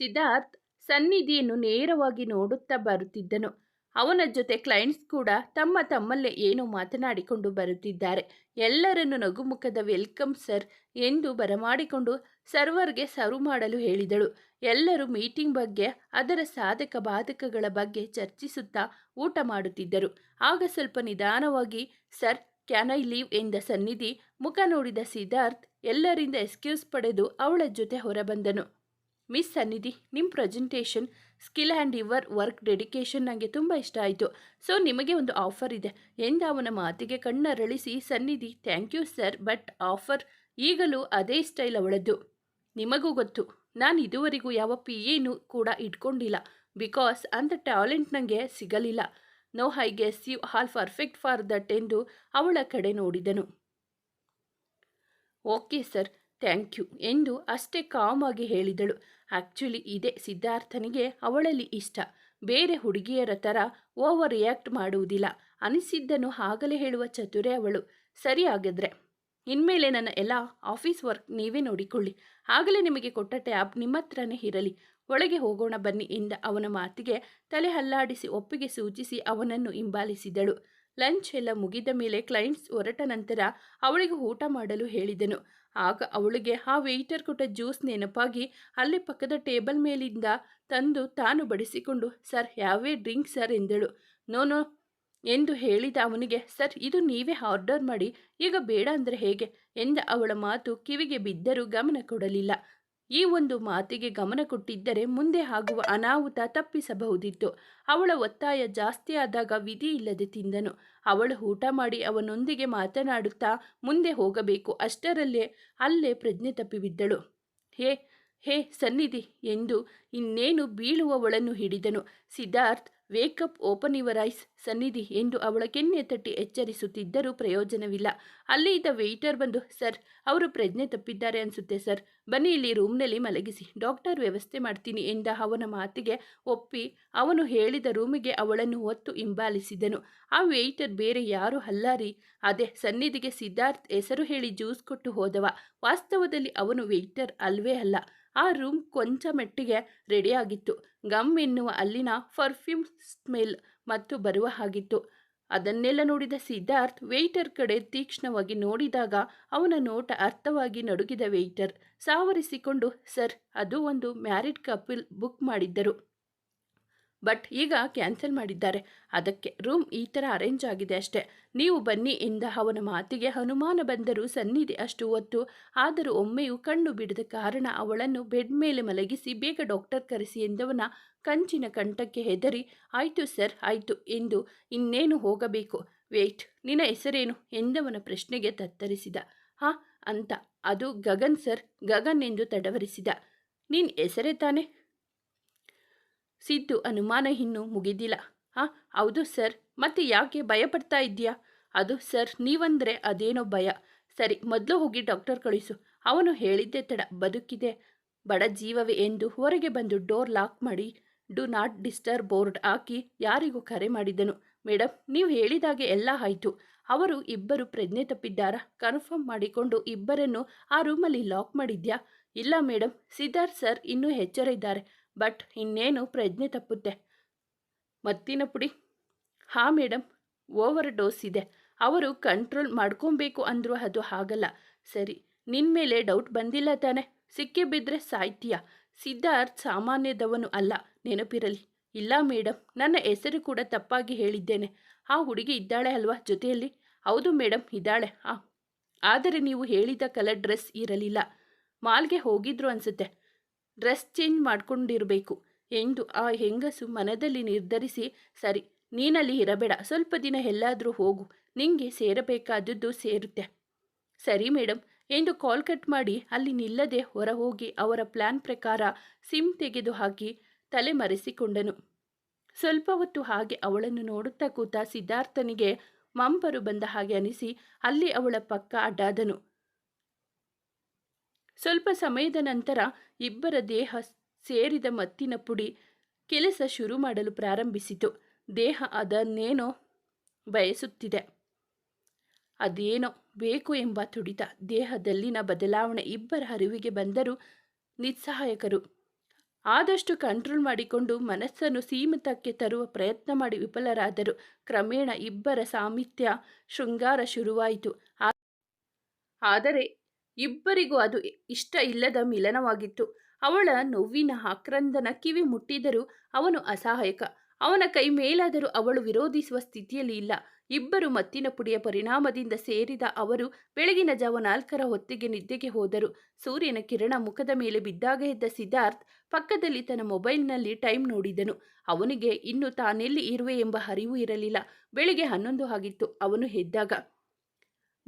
ಸಿದ್ಧಾರ್ಥ್ ಸನ್ನಿಧಿಯನ್ನು ನೇರವಾಗಿ ನೋಡುತ್ತಾ ಬರುತ್ತಿದ್ದನು. ಅವನ ಜೊತೆ ಕ್ಲೈಂಟ್ಸ್ ಕೂಡ ತಮ್ಮ ತಮ್ಮಲ್ಲೇ ಏನೋ ಮಾತನಾಡಿಕೊಂಡು ಬರುತ್ತಿದ್ದಾರೆ. ಎಲ್ಲರನ್ನು ನಗುಮುಖದ ವೆಲ್ಕಮ್ ಸರ್ ಎಂದು ಬರಮಾಡಿಕೊಂಡು ಸರ್ವರ್ಗೆ ಸರ್ವ್ ಮಾಡಲು ಹೇಳಿದಳು. ಎಲ್ಲರೂ ಮೀಟಿಂಗ್ ಬಗ್ಗೆ, ಅದರ ಸಾಧಕ ಬಾಧಕಗಳ ಬಗ್ಗೆ ಚರ್ಚಿಸುತ್ತಾ ಊಟ ಮಾಡುತ್ತಿದ್ದರು. ಆಗ ಸ್ವಲ್ಪ ನಿಧಾನವಾಗಿ ಸರ್ ಕ್ಯಾನ್ ಐ ಲೀವ್ ಎಂದ ಸನ್ನಿಧಿ ಮುಖ ನೋಡಿದ ಸಿದ್ಧಾರ್ಥ್ ಎಲ್ಲರಿಂದ ಎಕ್ಸ್ಕ್ಯೂಸ್ ಪಡೆದು ಅವಳ ಜೊತೆ ಹೊರಬಂದನು. ಮಿಸ್ ಸನ್ನಿಧಿ ನಿಮ್ಮ presentation skill and your work dedication ನನಗೆ ತುಂಬ ಇಷ್ಟ ಆಯಿತು. ಸೊ ನಿಮಗೆ ಒಂದು ಆಫರ್ ಇದೆ. ಎಂದ ಅವನ ಮಾತಿಗೆ ಕಣ್ಣರಳಿಸಿ, Sannidhi thank you sir but offer ಈಗಲೂ ಅದೇ ಸ್ಟೈಲ್ ಅವಳದ್ದು. ನಿಮಗೂ ಗೊತ್ತು, ನಾನು ಇದುವರೆಗೂ ಯಾವ ಪಿ ಏನು ಕೂಡ ಇಟ್ಕೊಂಡಿಲ್ಲ. ಬಿಕಾಸ್ ಅಂಥ ಟ್ಯಾಲೆಂಟ್ ನನಗೆ ಸಿಗಲಿಲ್ಲ. No I guess you all perfect for that ಎಂದು ಅವಳ ಕಡೆ ನೋಡಿದನು. ಓಕೆ ಸರ್ ಥ್ಯಾಂಕ್ ಯು ಎಂದು ಅಷ್ಟೇ ಕಾಮಾಗಿ ಹೇಳಿದಳು. ಆ್ಯಕ್ಚುಲಿ ಇದೇ ಸಿದ್ಧಾರ್ಥನಿಗೆ ಅವಳಲ್ಲಿ ಇಷ್ಟ. ಬೇರೆ ಹುಡುಗಿಯರ ಥರ ಓವರ್ ರಿಯಾಕ್ಟ್ ಮಾಡುವುದಿಲ್ಲ. ಅನಿಸಿದ್ದನ್ನು ಆಗಲೇ ಹೇಳುವ ಚತುರೆ ಅವಳು. ಸರಿ ಆಗಿದ್ರೆ ಇನ್ಮೇಲೆ ನನ್ನ ಎಲ್ಲ ಆಫೀಸ್ ವರ್ಕ್ ನೀವೇ ನೋಡಿಕೊಳ್ಳಿ. ಆಗಲೇ ನಿಮಗೆ ಕೊಟ್ಟ ಟ್ಯಾಬ್ ನಿಮ್ಮ ಹತ್ರನೇ ಇರಲಿ. ಒಳಗೆ ಹೋಗೋಣ ಬನ್ನಿ ಎಂದ ಅವನ ಮಾತಿಗೆ ತಲೆ ಹಲ್ಲಾಡಿಸಿ ಒಪ್ಪಿಗೆ ಸೂಚಿಸಿ ಅವನನ್ನು ಹಿಂಬಾಲಿಸಿದಳು. ಲಂಚ್ ಎಲ್ಲ ಮುಗಿದ ಮೇಲೆ ಕ್ಲೈಂಟ್ಸ್ ಹೊರಟ ನಂತರ ಅವಳಿಗೆ ಊಟ ಮಾಡಲು ಹೇಳಿದನು. ಆಗ ಅವಳಿಗೆ, ಆ ವೆಯ್ಟರ್ ಕೊಟ್ಟ ಜ್ಯೂಸ್ ನೆನಪಾಗಿ ಅಲ್ಲಿ ಪಕ್ಕದ ಟೇಬಲ್ ಮೇಲಿಂದ ತಂದು ತಾನು ಬಡಿಸಿಕೊಂಡು, ಸರ್, ಯಾವೇ ಡ್ರಿಂಕ್ ಸರ್ ಎಂದಳು. ನೋ ನೋ ಎಂದು ಹೇಳಿದ ಅವನಿಗೆ, ಸರ್, ಇದು ನೀವೇ ಆರ್ಡರ್ ಮಾಡಿ, ಈಗ ಬೇಡ ಅಂದರೆ ಹೇಗೆ? ಎಂದ ಅವಳ ಮಾತು ಕಿವಿಗೆ ಬಿದ್ದರೂ ಗಮನ ಕೊಡಲಿಲ್ಲ. ಈ ಒಂದು ಮಾತಿಗೆ ಗಮನ ಕೊಟ್ಟಿದ್ದರೆ ಮುಂದೆ ಆಗುವ ಅನಾಹುತ ತಪ್ಪಿಸಬಹುದಿತ್ತು. ಅವಳ ಒತ್ತಾಯ ಜಾಸ್ತಿ ಆದಾಗ ವಿಧಿ ಇಲ್ಲದೆ ತಿಂದನು. ಅವಳು ಊಟ ಮಾಡಿ ಅವನೊಂದಿಗೆ ಮಾತನಾಡುತ್ತಾ ಮುಂದೆ ಹೋಗಬೇಕು. ಅಷ್ಟರಲ್ಲೇ ಅಲ್ಲೇ ಪ್ರಜ್ಞೆ ತಪ್ಪಿಬಿದ್ದಳು. ಹೇ ಹೇ ಸನ್ನಿಧಿ ಎಂದು ಇನ್ನೇನು ಬೀಳುವವಳನ್ನು ಹಿಡಿದನು. Siddharth wake up open your eyes Sannidhi ಎಂದು ಅವಳ ಕೆನ್ನೆ ತಟ್ಟಿ ಎಚ್ಚರಿಸುತ್ತಿದ್ದರೂ ಪ್ರಯೋಜನವಿಲ್ಲ. ಅಲ್ಲಿ ಇದ್ದ ವೆಯ್ಟರ್ ಬಂದು, ಸರ್, ಅವರು ಪ್ರಜ್ಞೆ ತಪ್ಪಿದ್ದಾರೆ ಅನಿಸುತ್ತೆ, ಸರ್. ಬನ್ನಿ ಇಲ್ಲಿ ರೂಮ್ನಲ್ಲಿ ಮಲಗಿಸಿ. ಡಾಕ್ಟರ್ ವ್ಯವಸ್ಥೆ ಮಾಡ್ತೀನಿ ಎಂದ ಅವನ ಮಾತಿಗೆ ಒಪ್ಪಿ ಅವನು ಹೇಳಿದ ರೂಮಿಗೆ ಅವಳನ್ನು ಹೊತ್ತು ಹಿಂಬಾಲಿಸಿದನು. ಆ ವೆಯ್ಟರ್ ಬೇರೆ ಯಾರು ಅಲ್ಲಾರಿ ಅದೇ, ಸನ್ನಿಧಿಗೆ ಸಿದ್ಧಾರ್ಥ್ ಹೆಸರು ಹೇಳಿ ಜ್ಯೂಸ್ ಕೊಟ್ಟು ಹೋದವ. ವಾಸ್ತವದಲ್ಲಿ ಅವನು ವೆಯ್ಟರ್ ಅಲ್ವೇ ಅಲ್ಲ. ಆ ರೂಮ್ ಕೊಂಚ ಮೆಟ್ಟಿಗೆ ರೆಡಿಯಾಗಿತ್ತು ಗಮ್ ಎನ್ನುವ ಅಲ್ಲಿನ ಪರ್ಫ್ಯೂಮ್ ಸ್ಮೆಲ್ ಮತ್ತು ಬರುವ ಹಾಗಿತ್ತು. ಅದನ್ನೆಲ್ಲ ನೋಡಿದ ಸಿದ್ಧಾರ್ಥ್ ವೆಯ್ಟರ್ ಕಡೆ ತೀಕ್ಷ್ಣವಾಗಿ ನೋಡಿದಾಗ ಅವನ ನೋಟ ಅರ್ಥವಾಗಿ ನಡುಗಿದ ವೆಯ್ಟರ್ ಸಾವರಿಸಿಕೊಂಡು, ಸರ್, ಅದು ಒಂದು ಮ್ಯಾರಿಡ್ ಕಪಿಲ್ ಬುಕ್ ಮಾಡಿದ್ದರು. ಬಟ್ ಈಗ ಕ್ಯಾನ್ಸಲ್ ಮಾಡಿದ್ದಾರೆ. ಅದಕ್ಕೆ ರೂಮ್ ಈ ಥರ ಅರೇಂಜ್ ಆಗಿದೆ ಅಷ್ಟೇ. ನೀವು ಬನ್ನಿ ಎಂದ ಅವನ ಮಾತಿಗೆ ಹನುಮಾನ ಬಂದರೂ ಸನ್ನಿಧಿ ಅಷ್ಟು ಹೊತ್ತು ಆದರೂ ಒಮ್ಮೆಯೂ ಕಣ್ಣು ಬಿಡದ ಕಾರಣ ಅವಳನ್ನು ಬೆಡ್ ಮೇಲೆ ಮಲಗಿಸಿ ಬೇಗ ಡಾಕ್ಟರ್ ಕರೆಸಿ ಎಂದವನ ಕಂಚಿನ ಕಂಠಕ್ಕೆ ಹೆದರಿ, ಆಯಿತು ಸರ್ ಆಯಿತು. ಎಂದು ಇನ್ನೇನು ಹೋಗಬೇಕು? ವೇಟ್ ನಿನ್ನ ಹೆಸರೇನು? ಎಂದವನ ಪ್ರಶ್ನೆಗೆ ತತ್ತರಿಸಿದ. ಹಾ, ಅಂತ. ಅದು ಗಗನ್ ಸರ್ ಗಗನ್ ಎಂದು ತಡವರಿಸಿದ. ನೀನು ಹೆಸರೇ ತಾನೆ? ಸಿದ್ದು ಅನುಮಾನ ಇನ್ನೂ ಮುಗಿದಿಲ್ಲ. ಹಾಂ, ಹೌದು ಸರ್. ಮತ್ತೆ ಯಾಕೆ ಭಯಪಡ್ತಾ ಇದೆಯಾ ಅದು ಸರ್, ನೀವಂದರೆ ಅದೇನೋ ಭಯ. ಸರಿ, ಮೊದಲು ಹೋಗಿ ಡಾಕ್ಟರ್ ಕಳಿಸು. ಅವನು ಹೇಳಿದ್ದೆ ತಡ, ಬದುಕಿದೆ. ಬಡ ಜೀವವೇ ಎಂದು ಹೊರಗೆ ಬಂದು ಡೋರ್ ಲಾಕ್ ಮಾಡಿ, ಡು ನಾಟ್ ಡಿಸ್ಟರ್ಬ್ ಬೋರ್ಡ್ ಹಾಕಿ ಯಾರಿಗೂ ಕರೆ ಮಾಡಿದನು. ಮೇಡಮ್ ನೀವು ಹೇಳಿದಾಗೆ ಎಲ್ಲ ಆಯಿತು. ಅವರು ಇಬ್ಬರು ಪ್ರಜ್ಞೆ ತಪ್ಪಿದ್ದಾರಾ? ಕನ್ಫರ್ಮ್ ಮಾಡಿಕೊಂಡು ಇಬ್ಬರನ್ನು ಆ ರೂಮಲ್ಲಿ ಲಾಕ್ ಮಾಡಿದ್ಯಾ? ಇಲ್ಲ ಮೇಡಮ್ ಸಿದ್ಧಾರ್ಥ್ ಸರ್ ಇನ್ನೂ ಎಚ್ಚರ ಇದ್ದಾರೆ. ಬಟ್ ಇನ್ನೇನು ಪ್ರಜ್ಞೆ ತಪ್ಪುತ್ತೆ. ಮತ್ತಿನ ಪುಡಿ. ಹಾಂ ಮೇಡಮ್ ಓವರ್ ಡೋಸ್ ಇದೆ. ಅವರು ಕಂಟ್ರೋಲ್ ಮಾಡ್ಕೊಬೇಕು ಅಂದರೂ ಅದು ಆಗಲ್ಲ ಸರಿ ನಿನ್ನ ಮೇಲೆ ಡೌಟ್ ಬಂದಿಲ್ಲ ತಾನೆ? ಸಿಕ್ಕಿ ಬಿದ್ದರೆ ಸಾಯ್ತೀಯ? ಸಿದ್ಧಾರ್ಥ್ ಸಾಮಾನ್ಯದವನು ಅಲ್ಲ, ನೆನಪಿರಲಿ. ಇಲ್ಲ ಮೇಡಮ್ ನನ್ನ ಹೆಸರು ಕೂಡ ತಪ್ಪಾಗಿ ಹೇಳಿದ್ದೇನೆ. ಆ ಹುಡುಗಿ ಇದ್ದಾಳೆ ಅಲ್ವಾ ಜೊತೆಯಲ್ಲಿ? ಹೌದು ಮೇಡಮ್ ಇದ್ದಾಳೆ. ಆ, ಆದರೆ ನೀವು ಹೇಳಿದ ಕಲರ್ ಡ್ರೆಸ್ ಇರಲಿಲ್ಲ. ಮಾಲ್ಗೆ ಹೋಗಿದ್ರು ಅನಿಸುತ್ತೆ. ಡ್ರೆಸ್ ಚೇಂಜ್ ಮಾಡ್ಕೊಂಡಿರಬೇಕು. ಎಂದು ಆ ಹೆಂಗಸು ಮನದಲ್ಲಿ ನಿರ್ಧರಿಸಿ, ಸರಿ, ನೀನಲ್ಲಿ ಇರಬೇಡ. ಸ್ವಲ್ಪ ದಿನ ಎಲ್ಲಾದರೂ ಹೋಗು. ನಿಂಗೆ ಸೇರಬೇಕಾದದ್ದು ಸೇರುತ್ತೆ. ಸರಿ ಮೇಡಮ್ ಎಂದು ಕಾಲ್ ಕಟ್ ಮಾಡಿ ಅಲ್ಲಿ ನಿಲ್ಲದೆ ಹೊರ ಹೋಗಿ ಅವರ ಪ್ಲಾನ್ ಪ್ರಕಾರ ಸಿಮ್ ತೆಗೆದು ಹಾಕಿ ತಲೆ ಮರೆಸಿಕೊಂಡನು. ಸ್ವಲ್ಪ ಹೊತ್ತು ಹಾಗೆ ಅವಳನ್ನು ನೋಡುತ್ತಾ ಕೂತ ಸಿದ್ಧಾರ್ಥನಿಗೆ ಮಂಪರು ಬಂದ ಹಾಗೆ ಅನಿಸಿ, ಅಲ್ಲಿ ಅವಳ ಪಕ್ಕ ಅಡ್ಡಾದನು. ಸ್ವಲ್ಪ ಸಮಯದ ನಂತರ ಇಬ್ಬರ ದೇಹ ಸೇರಿದ ಮತ್ತಿನ ಪುಡಿ ಕೆಲಸ ಶುರು ಮಾಡಲು ಪ್ರಾರಂಭಿಸಿತು. ದೇಹ ಅದನ್ನೇನೋ ಬಯಸುತ್ತಿದೆ. ಅದೇನೋ ಬೇಕು ಎಂಬ ತುಡಿತ. ದೇಹದಲ್ಲಿನ ಬದಲಾವಣೆ ಇಬ್ಬರ ಅರಿವಿಗೆ ಬಂದರೂ ನಿಸ್ಸಹಾಯಕರು. ಆದಷ್ಟು ಕಂಟ್ರೋಲ್ ಮಾಡಿಕೊಂಡು ಮನಸ್ಸನ್ನು ಸೀಮಿತಕ್ಕೆ ತರುವ ಪ್ರಯತ್ನ ಮಾಡಿ ವಿಫಲರಾದರು. ಕ್ರಮೇಣ ಇಬ್ಬರ ಸಾಮಿತ್ಯ ಶೃಂಗಾರ ಶುರುವಾಯಿತು. ಆದರೆ ಇಬ್ಬರಿಗೂ ಅದು ಇಷ್ಟ ಇಲ್ಲದ ಮಿಲನವಾಗಿತ್ತು. ಅವಳ ನೋವಿನ ಆಕ್ರಂದನ ಕಿವಿ ಮುಟ್ಟಿದರೂ ಅವನು ಅಸಹಾಯಕ. ಅವನ ಕೈ ಮೇಲಾದರೂ ಅವಳು ವಿರೋಧಿಸುವ ಸ್ಥಿತಿಯಲ್ಲಿ ಇಲ್ಲ. ಇಬ್ಬರು ಮತ್ತಿನ ಪುಡಿಯ ಪರಿಣಾಮದಿಂದ ಸೇರಿದ ಅವರು ಬೆಳಗಿನ ಜಾವ ನಾಲ್ಕರ ಹೊತ್ತಿಗೆ ನಿದ್ದೆಗೆ ಹೋದರು. ಸೂರ್ಯನ ಕಿರಣ ಮುಖದ ಮೇಲೆ ಬಿದ್ದಾಗ ಎದ್ದ ಸಿದ್ಧಾರ್ಥ್ ಪಕ್ಕದಲ್ಲಿ ತನ್ನ ಮೊಬೈಲ್ನಲ್ಲಿ ಟೈಮ್ ನೋಡಿದನು. ಅವನಿಗೆ ಇನ್ನು ತಾನೆಲ್ಲಿ ಇರುವೆ ಎಂಬ ಅರಿವು ಇರಲಿಲ್ಲ. ಬೆಳಿಗ್ಗೆ ಹನ್ನೊಂದು ಆಗಿತ್ತು. ಅವನು ಎದ್ದಾಗ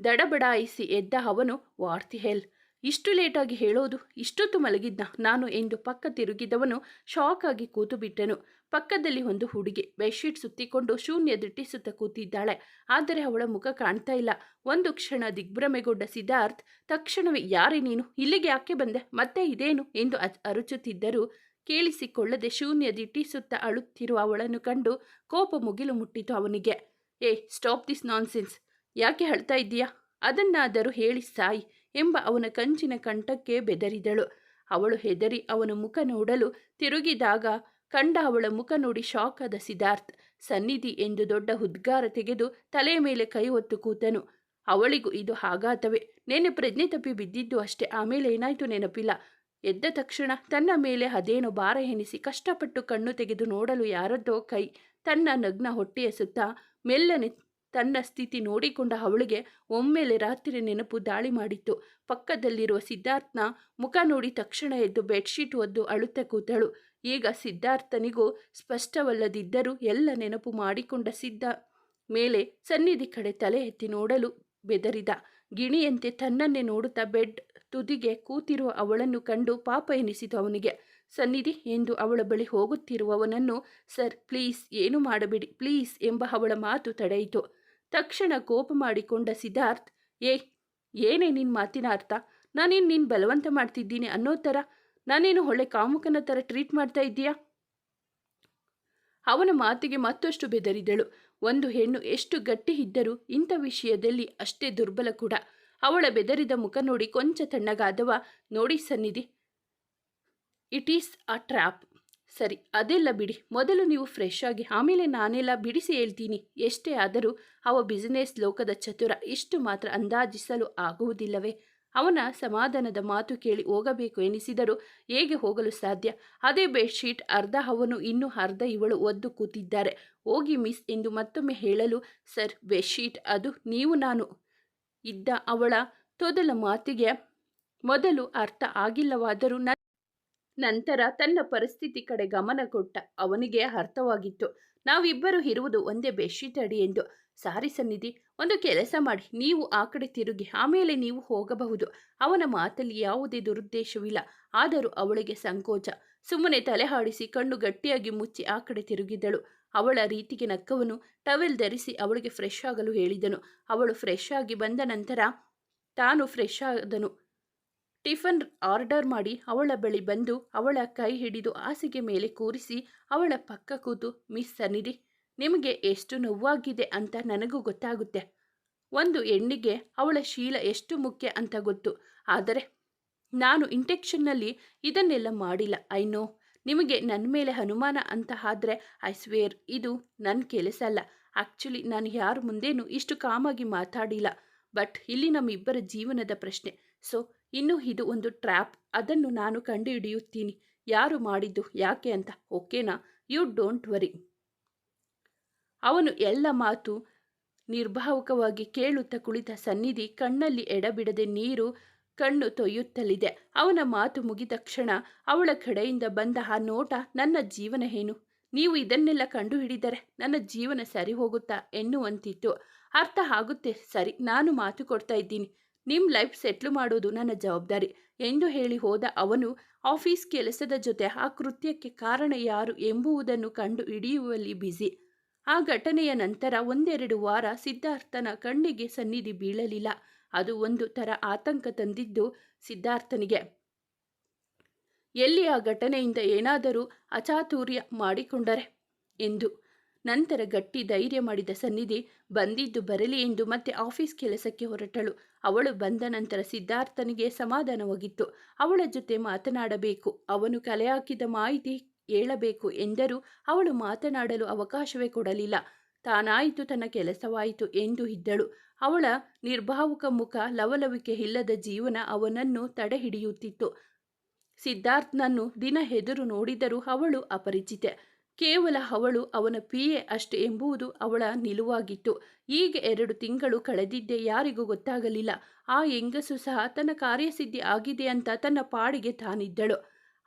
ದಡಬಡಾಯಿಸಿ ಎದ್ದ ಅವನು, ವಾರ್ತಿ ಹೆಲ್, ಇಷ್ಟು ಲೇಟಾಗಿ ಹೇಳೋದು, ಇಷ್ಟೊತ್ತು ಮಲಗಿದ್ದ ನಾನು ಎಂದು ಪಕ್ಕ ತಿರುಗಿದವನು ಶಾಕ್ ಆಗಿ ಕೂತು ಬಿಟ್ಟನು ಪಕ್ಕದಲ್ಲಿ ಒಂದು ಹುಡುಗಿ ಬೆಡ್ಶೀಟ್ ಸುತ್ತಿಕೊಂಡು ಶೂನ್ಯ ದಿಟ್ಟಿಸುತ್ತ ಕೂತಿದ್ದಾಳೆ. ಆದರೆ ಅವಳ ಮುಖ ಕಾಣ್ತಾ ಇಲ್ಲ. ಒಂದು ಕ್ಷಣ ದಿಗ್ಭ್ರಮೆಗೊಂಡ ಸಿದ್ಧಾರ್ಥ್, ತಕ್ಷಣವೇ ಯಾರೇ ನೀನು? ಇಲ್ಲಿಗೆ ಯಾಕೆ ಬಂದೆ? ಮತ್ತೆ ಇದೇನು? ಎಂದು ಅರುಚುತ್ತಿದ್ದರೂ ಕೇಳಿಸಿಕೊಳ್ಳದೆ ಶೂನ್ಯ ದಿಟ್ಟಿಸುತ್ತ ಅಳುತ್ತಿರುವ ಅವಳನ್ನು ಕಂಡು ಕೋಪ ಮುಗಿಲು ಮುಟ್ಟಿತು ಅವನಿಗೆ. ಏ ಸ್ಟಾಪ್ ದಿಸ್ ನಾನ್ಸೆನ್ಸ್. ಯಾಕೆ ಹೇಳ್ತಾ ಇದ್ದೀಯಾ? ಅದನ್ನಾದರೂ ಹೇಳಿ ಸಾಯಿ ಎಂಬ ಅವನ ಕಂಚಿನ ಕಂಠಕ್ಕೆ ಬೆದರಿದಳು. ಅವಳು ಹೆದರಿ ಅವನ ಮುಖ ನೋಡಲು ತಿರುಗಿದಾಗ ಕಂಡ ಅವಳ ಮುಖ ನೋಡಿ ಶಾಕ್ ಆದ ಸಿದ್ಧಾರ್ಥ್. ಸನ್ನಿಧಿ ಎಂದು ದೊಡ್ಡ ಉದ್ಗಾರ ತೆಗೆದು ತಲೆಯ ಮೇಲೆ ಕೈ ಹೊತ್ತು ಕೂತನು. ಅವಳಿಗೂ ಇದು ಆಘಾತವೇ ನೆನೆ ಪ್ರಜ್ಞೆ ತಪ್ಪಿ ಬಿದ್ದಿದ್ದು ಅಷ್ಟೇ. ಆಮೇಲೆ ಏನಾಯ್ತು ನೆನಪಿಲ್ಲ. ಎದ್ದ ತಕ್ಷಣ ತನ್ನ ಮೇಲೆ ಅದೇನೋ ಭಾರ ಎನಿಸಿ ಕಷ್ಟಪಟ್ಟು ಕಣ್ಣು ತೆಗೆದು ನೋಡಲು ಯಾರದ್ದೋ ಕೈ ತನ್ನ ನಗ್ನ ಹೊಟ್ಟೆಯ ಸುತ್ತ ಮೆಲ್ಲನೆ ತನ್ನ ಸ್ಥಿತಿ ನೋಡಿಕೊಂಡ ಅವಳಿಗೆ ಒಮ್ಮೆಲೆ ರಾತ್ರಿ ನೆನಪು ದಾಳಿ ಮಾಡಿತ್ತು. ಪಕ್ಕದಲ್ಲಿರುವ ಸಿದ್ಧಾರ್ಥನ ಮುಖ ನೋಡಿ ತಕ್ಷಣ ಎದ್ದು ಬೆಡ್ಶೀಟ್ ಒದ್ದು ಅಳುತ್ತ ಕೂತಳು. ಈಗ ಸಿದ್ಧಾರ್ಥನಿಗೂ ಸ್ಪಷ್ಟವಲ್ಲದಿದ್ದರೂ ಎಲ್ಲ ನೆನಪು ಮಾಡಿಕೊಂಡ ಸಿದ್ಧ ಮೇಲೆ ಸನ್ನಿಧಿ ಕಡೆ ತಲೆ ಎತ್ತಿ ನೋಡಲು ಬೆದರಿದ. ಗಿಣಿಯಂತೆ ತನ್ನನ್ನೇ ನೋಡುತ್ತಾ ಬೆಡ್ ತುದಿಗೆ ಕೂತಿರುವ ಅವಳನ್ನು ಕಂಡು ಪಾಪ ಎನಿಸಿತು ಅವನಿಗೆ. ಸನ್ನಿಧಿ ಎಂದು ಅವಳ ಬಳಿ ಹೋಗುತ್ತಿರುವವನನ್ನು, ಸರ್, ಪ್ಲೀಸ್, ಏನು ಮಾಡಬೇಡಿ, ಪ್ಲೀಸ್ ಎಂಬ ಅವಳ ಮಾತು ತಡೆಯಿತು. ತಕ್ಷಣ ಕೋಪ ಮಾಡಿಕೊಂಡ ಸಿದ್ಧಾರ್ಥ್, ಏ, ಏನೇ ನಿನ್ನ ಮಾತಿನ ಅರ್ಥ? ನಾನೇನು ನಿನ್ನ ಬಲವಂತ ಮಾಡ್ತಿದ್ದೀನಿ ಅನ್ನೋ ಥರ? ನಾನೇನು ಒಳ್ಳೆ ಕಾಮುಕನ ಥರ ಟ್ರೀಟ್ ಮಾಡ್ತಾ ಇದ್ದೀಯಾ? ಅವನ ಮಾತಿಗೆ ಮತ್ತಷ್ಟು ಬೆದರಿದಳು. ಒಂದು ಹೆಣ್ಣು ಎಷ್ಟು ಗಟ್ಟಿ ಇದ್ದರೂ ಇಂಥ ವಿಷಯದಲ್ಲಿ ಅಷ್ಟೇ ದುರ್ಬಲ ಕೂಡ. ಅವಳ ಬೆದರಿದ ಮುಖ ನೋಡಿ ಕೊಂಚ ತಣ್ಣಗಾದವ, ನೋಡಿ ಸನ್ನಿಧಿ ಇಟ್ ಈಸ್ ಅ ಟ್ರ್ಯಾಪ್ ಸರಿ, ಅದೆಲ್ಲ ಬಿಡಿ. ಮೊದಲು ನೀವು ಫ್ರೆಶ್ ಆಗಿ, ಆಮೇಲೆ ನಾನೆಲ್ಲ ಬಿಡಿಸಿ ಹೇಳ್ತೀನಿ. ಎಷ್ಟೇ ಆದರೂ ಅವ ಬಿಸಿನೆಸ್ ಲೋಕದ ಚತುರ. ಇಷ್ಟು ಮಾತ್ರ ಅಂದಾಜಿಸಲು ಆಗುವುದಿಲ್ಲವೇ? ಅವನ ಸಮಾಧಾನದ ಮಾತು ಕೇಳಿ ಹೋಗಬೇಕು ಎನಿಸಿದರೂ ಹೇಗೆ ಹೋಗಲು ಸಾಧ್ಯ? ಅದೇ ಬೆಡ್ಶೀಟ್ ಅರ್ಧ ಅವನು, ಇನ್ನೂ ಅರ್ಧ ಇವಳು ಒದ್ದು ಕೂತಿದ್ದಾರೆ. ಹೋಗಿ ಮಿಸ್ ಎಂದು ಮತ್ತೊಮ್ಮೆ ಹೇಳಲು, ಸರ್ ಬೆಡ್ಶೀಟ್ ಅದು ನೀವು, ನಾನು ಇದ್ದ ಅವಳ ತೊದಲ ಮಾತಿಗೆ ಮೊದಲು ಅರ್ಥ ಆಗಿಲ್ಲವಾದರೂ ನಂತರ ತನ್ನ ಪರಿಸ್ಥಿತಿ ಕಡೆ ಗಮನ ಕೊಟ್ಟ. ಅವನಿಗೆ ಅರ್ಥವಾಗಿತ್ತು. ನಾವಿಬ್ಬರು ಇರುವುದು ಒಂದೇ ಬೆಡ್ಶೀಟ್ ಅಡಿ ಎಂದು. ಸಾರಿ ಸನ್ನಿಧಿ, ಒಂದು ಕೆಲಸ ಮಾಡಿ. ನೀವು ಆ ಕಡೆ ತಿರುಗಿ, ಆಮೇಲೆ ನೀವು ಹೋಗಬಹುದು. ಅವನ ಮಾತಲ್ಲಿ ಯಾವುದೇ ದುರುದ್ದೇಶವಿಲ್ಲ. ಆದರೂ ಅವಳಿಗೆ ಸಂಕೋಚ. ಸುಮ್ಮನೆ ತಲೆ ಹಾಡಿಸಿ, ಕಣ್ಣು ಗಟ್ಟಿಯಾಗಿ ಮುಚ್ಚಿ ಆ ಕಡೆ ತಿರುಗಿದಳು. ಅವಳ ರೀತಿಗೆ ನಕ್ಕವನು, ಟವೆಲ್ ಧರಿಸಿ ಅವಳಿಗೆ ಫ್ರೆಶ್ ಆಗಲು ಹೇಳಿದನು. ಅವಳು ಫ್ರೆಶ್ ಆಗಿ ಬಂದ ನಂತರ ತಾನು ಫ್ರೆಶ್ ಆದನು. ಟಿಫನ್ ಆರ್ಡರ್ ಮಾಡಿ ಅವಳ ಬಳಿ ಬಂದು ಅವಳ ಕೈ ಹಿಡಿದು ಹಾಸಿಗೆ ಮೇಲೆ ಕೂರಿಸಿ ಅವಳ ಪಕ್ಕ ಕೂತು, ಮಿಸ್ ಸನ್ನಿಧಿ, ನಿಮಗೆ ಎಷ್ಟು ನೋವಾಗಿದೆ ಅಂತ ನನಗೂ ಗೊತ್ತಾಗುತ್ತೆ. ಒಂದು ಹೆಣ್ಣಿಗೆ ಅವಳ ಶೀಲ ಎಷ್ಟು ಮುಖ್ಯ ಅಂತ ಗೊತ್ತು. ಆದರೆ ನಾನು ಇಂಟೆಕ್ಷನ್ನಲ್ಲಿ ಇದನ್ನೆಲ್ಲ ಮಾಡಿಲ್ಲ, ಐ ನೋ. ನಿಮಗೆ ನನ್ನ ಮೇಲೆ ಹನುಮಾನ ಅಂತ ಆದರೆ ಐ ಸ್ವೇರ್ ಇದು ನನ್ನ ಕೆಲಸ ಅಲ್ಲ. ಆ್ಯಕ್ಚುಲಿ ನಾನು ಯಾರ ಮುಂದೇನೂ ಇಷ್ಟು ಕಾಮಾಗಿ ಮಾತಾಡಿಲ್ಲ. ಬಟ್ ಇಲ್ಲಿ ನಮ್ಮಿಬ್ಬರ ಜೀವನದ ಪ್ರಶ್ನೆ. ಸೊ ಇನ್ನು ಇದು ಒಂದು ಟ್ರ್ಯಾಪ್. ಅದನ್ನು ನಾನು ಕಂಡುಹಿಡಿಯುತ್ತೀನಿ. ಯಾರು ಮಾಡಿದ್ದು ಯಾಕೆ ಅಂತ. ಓಕೆನಾ? You don't worry. ಅವನು ಎಲ್ಲ ಮಾತು ನಿರ್ಭಾವಕವಾಗಿ ಕೇಳುತ್ತಾ ಕುಳಿತ ಸನ್ನಿಧಿ ಕಣ್ಣಲ್ಲಿ ಎಡಬಿಡದೆ ನೀರು ಕಣ್ಣು ತೊಯ್ಯುತ್ತಲಿದೆ. ಅವನ ಮಾತು ಮುಗಿದ ಕ್ಷಣ ಅವಳ ಕಡೆಯಿಂದ ಬಂದ ಆ ನೋಟ, ನನ್ನ ಜೀವನ ಏನು? ನೀವು ಇದನ್ನೆಲ್ಲ ಕಂಡುಹಿಡಿದರೆ ನನ್ನ ಜೀವನ ಸರಿ ಹೋಗುತ್ತಾ ಎನ್ನುವಂತಿತ್ತು. ಅರ್ಥ ಆಗುತ್ತೆ. ಸರಿ, ನಾನು ಮಾತು ಕೊಡ್ತಾ ಇದ್ದೀನಿ. ನಿಮ್ಮ ಲೈಫ್ ಸೆಟ್ಲು ಮಾಡೋದು ನನ್ನ ಜವಾಬ್ದಾರಿ ಎಂದು ಹೇಳಿ ಹೋದ ಅವನು ಆಫೀಸ್ ಕೆಲಸದ ಜೊತೆ ಆ ಕೃತ್ಯಕ್ಕೆ ಕಾರಣ ಯಾರು ಎಂಬುವುದನ್ನು ಕಂಡು ಹಿಡಿಯುವಲ್ಲಿ ಬ್ಯುಸಿ. ಆ ಘಟನೆಯ ನಂತರ ಒಂದೆರಡು ವಾರ ಸಿದ್ಧಾರ್ಥನ ಕಣ್ಣಿಗೆ ಸನ್ನಿಧಿ ಬೀಳಲಿಲ್ಲ. ಅದು ಒಂದು ಥರ ಆತಂಕ ತಂದಿದ್ದು ಸಿದ್ಧಾರ್ಥನಿಗೆ. ಎಲ್ಲಿ ಆ ಘಟನೆಯಿಂದ ಏನಾದರೂ ಅಚಾತುರ್ಯ ಮಾಡಿಕೊಂಡರೆ ಎಂದು. ನಂತರ ಗಟ್ಟಿ ಧೈರ್ಯ ಮಾಡಿದ ಸನ್ನಿಧಿ ಬಂದಿದ್ದು ಬರಲಿ ಎಂದು ಮತ್ತೆ ಆಫೀಸ್ ಕೆಲಸಕ್ಕೆ ಹೊರಟಳು. ಅವಳು ಬಂದ ನಂತರ ಸಿದ್ಧಾರ್ಥನಿಗೆ ಸಮಾಧಾನವಾಗಿತ್ತು ಅವಳ ಜೊತೆ ಮಾತನಾಡಬೇಕು, ಅವನು ಕಲೆ ಹಾಕಿದ ಮಾಹಿತಿ ಹೇಳಬೇಕು ಎಂದರೂ ಅವಳು ಮಾತನಾಡಲು ಅವಕಾಶವೇ ಕೊಡಲಿಲ್ಲ. ತಾನಾಯಿತು ತನ್ನ ಕೆಲಸವಾಯಿತು ಎಂದು ಇದ್ದಳು. ಅವಳ ನಿರ್ಭಾವುಕ ಮುಖ ಲವಲವಿಕೆ ಇಲ್ಲದ ಜೀವನ ಅವನನ್ನು ತಡೆಹಿಡಿಯುತ್ತಿತ್ತು. ಸಿದ್ಧಾರ್ಥನನ್ನು ದಿನ ಎದುರು ನೋಡಿದರೂ ಅವಳು ಅಪರಿಚಿತೆ. ಕೇವಲ ಅವಳು ಅವನ ಪಿಯೆ ಅಷ್ಟೇ ಎಂಬುವುದು ಅವಳ ನಿಲುವಾಗಿತ್ತು. ಈಗ ಎರಡು ತಿಂಗಳು ಕಳೆದಿದ್ದೇ ಯಾರಿಗೂ ಗೊತ್ತಾಗಲಿಲ್ಲ. ಆ ಹೆಂಗಸು ಸಹ ತನ್ನ ಕಾರ್ಯಸಿದ್ಧಿ ಆಗಿದೆ ಅಂತ ತನ್ನ ಪಾಡಿಗೆ ತಾನಿದ್ದಳು.